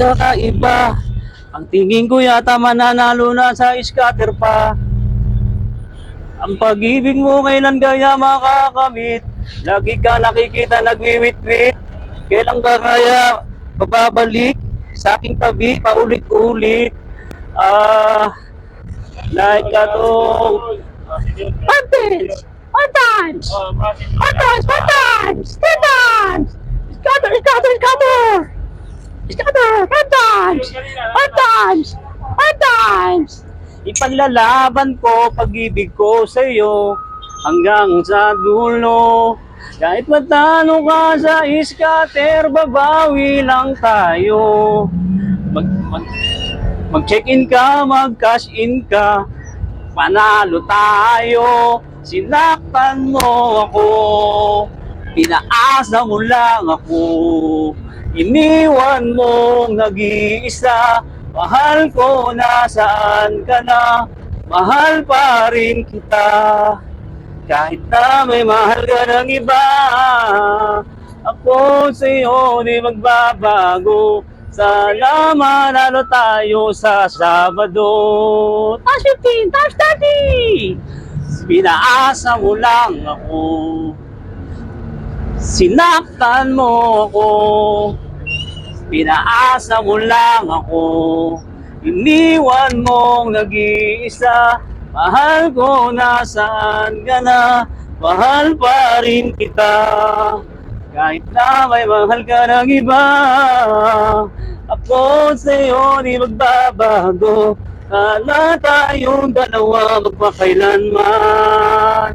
kakaiba Ang tingin ko yata mananalo na sa scatter pa. Ang pag-ibig mo kailan kaya makakamit? Lagi ka nakikita nagwiwit-wit. Kailan ka kaya bababalik sa aking tabi paulit-ulit. Ah, like ka to. One times! One times! One times! Scatter! Scatter! One times! One times! One times! Ipanlalaban ko pag-ibig ko sa iyo hanggang sa dulo. Kahit matalo ka sa scatter, babawi lang tayo. Mag, mag, mag-check-in ka, mag-cash in ka, panalo tayo. Sinaktan mo ako, pinaasa mo lang ako. Iniwan mong nag-iisa, mahal ko nasaan ka na, mahal pa rin kita. Kahit na may mahal ka ng iba, ako sa'yo di magbabago. Sana manalo tayo sa Sabado. Taas 15! Taas 30! Pinaasa mo lang ako. Sinaktan mo ako. Pinaasa mo lang ako. Iniwan mong nag-iisa. Mahal ko nasaan ka na. Mahal pa rin kita. Kahit na may mahal ka ng iba. Ako sa'yo di magbabago. Sana tayong dalawa magpakailanman.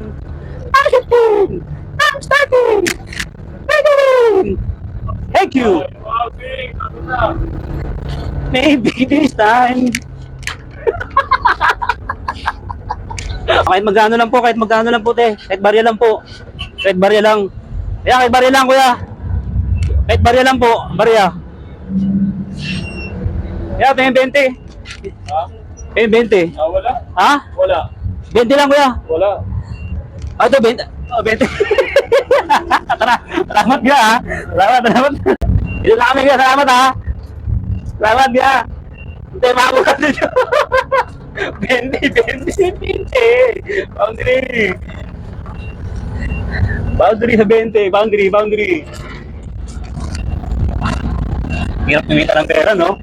Action! I'm starting! Beginning! Thank you! Maybe this time. kahit magkano lang po, kahit magkano lang po, te. Kahit barya lang po. Kahit barya lang. Kaya kahit barya lang, kuya. Kahit barya lang po, barya. Kaya, 20. Ha? 20. Ah, wala? Ha? Wala. 20 lang, kuya. Wala. Ah, ito, 20. Oh, 20. Tara, salamat ka, ha. Salamat, salamat. Ito kami, kuya. Salamat, ha. Salamat, kuya. Hindi, makabukat dito. 20, 20, 20. Boundary. Boundary sa 20. Boundary, boundary. Hirap kumita ng pera, no?